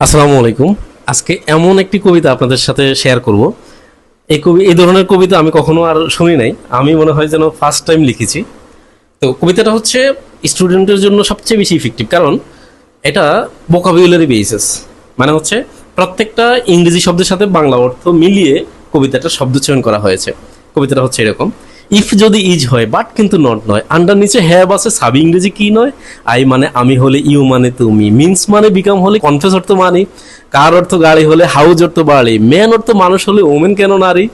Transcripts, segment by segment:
আসসালামু আলাইকুম। আজকে এমন একটি কবিতা আপনাদের সাথে শেয়ার করব। এই কবি এই ধরনের কবিতা আমি কখনো আর শুনি নাই। আমি মনে হয় যেন ফার্স্ট টাইম লিখেছি। তো কবিতাটা হচ্ছে স্টুডেন্টের জন্য সবচেয়ে বেশি ইফেক্টিভ কারণ এটা বোকাবুলারি বেসিস মানে হচ্ছে প্রত্যেকটা ইংরেজি শব্দের সাথে বাংলা অর্থ মিলিয়ে কবিতাটা শব্দ চয়ন করা হয়েছে। কবিতাটা হচ্ছে এরকম। ইফ যদি ইজ হয় বাট কিন্তু নট নয়। আন্ডার নিচে হ্যাভ আছে, সাব ইংরেজি কি নয়? আই মানে আমি হলে ইউ মানে তুমি। মিন্স মানে বিকাম হলে কনফেস অর্থ মানি। কার অর্থ গাড়ি হলে হাউজ অর্থ বাড়ি। ম্যান অর্থ মানুষ হলে ওমেন কেন নারী?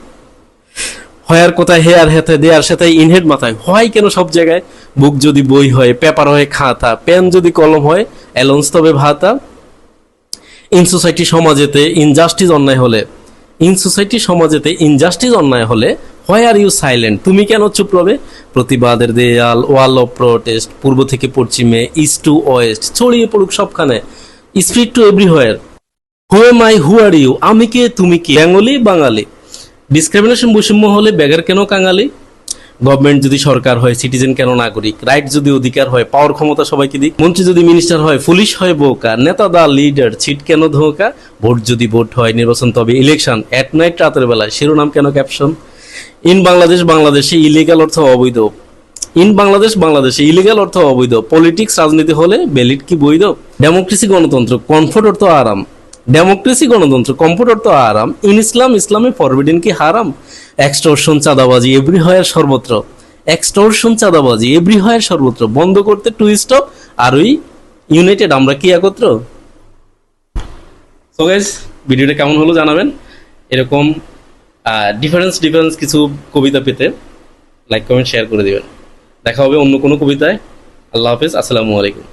হয়ার কোথায় হেয়ার হেতে দেয়ার সাথে ইনহেড মাথায়। হয় কেন সব জায়গায়? বুক যদি বই হয় পেপার হয়, খাতা। পেন যদি কলম হয় অ্যালোন্স তবে ভাতা। ইন সোসাইটি সমাজেতে ইনজাস্টিস অন্যায় হলে। ইন সোসাইটি সমাজেতে ইনজাস্টিস অন্যায় হলে হোয়াই আর ইউ সাইলেন্ট তুমি কেন চুপ রবে? প্রতিবাদের দেয়াল ওয়াল অফ প্রোটেস্ট পূর্ব থেকে পশ্চিমে ইস্ট টু ওয়েস্ট ছড়িয়ে পড়ুক সবখানে spread to everywhere who am I who are you আমি কে? তুমি কি? বেঙ্গলি, বাঙালি। ডিসক্রিমিনেশন বৈষম্য হলে বেগার কেন কাঙালি? গভর্নমেন্ট যদি সরকার হয় সিটিজেন কেন নাগরিক? রাইট যদি অধিকার হয় পাওয়ার ক্ষমতা সবাইকে দিক। মন্ত্রী যদি মিনিস্টার হয় পুলিশ হয়, বোকা। নেতা দা লিডার ছিট কেন ধোকা? ভোট যদি ভোট হয়, নির্বাচন তবে ইলেকশন এট নাইট রাতের বেলায়, শিরোনাম কেন ক্যাপশন ইন বাংলাদেশ, বাংলাদেশে ইলিগাল অর্থ অবৈধ। ইন বাংলাদেশ, বাংলাদেশে ইলিগাল অর্থ অবৈধ। পলিটিক্স রাজনীতি হলে ভ্যালিড কি বৈধ? ডেমোক্রেসি গণতন্ত্র কমফোর্ট অর্থ আরাম। ডেমোক্রেসি গণতন্ত্র কমফোর্ট অর্থ আরাম। ইন ইসলাম ইসলামে ফরবিডেন কি হারাম? এক্সটোরশন চাঁদাবাজি এভরি হয়ার সর্বত্র। এক্সটোরশন চাঁদাবাজি এভরি হয়ার সর্বত্র। বন্ধ করতে টু স্টপ আর ওই ইউনাইটেড আমরা কি একত্র? সো গাইজ ভিডিওটা কেমন হলো জানাবেন। এরকম ডিফারেন্স ডিফারেন্স কিছু কবিতা পেতে লাইক কমেন্ট শেয়ার করে দেবেন। দেখা হবে অন্য কোনো কবিতায়। আল্লাহ হাফিজ, আসসালামু আলাইকুম।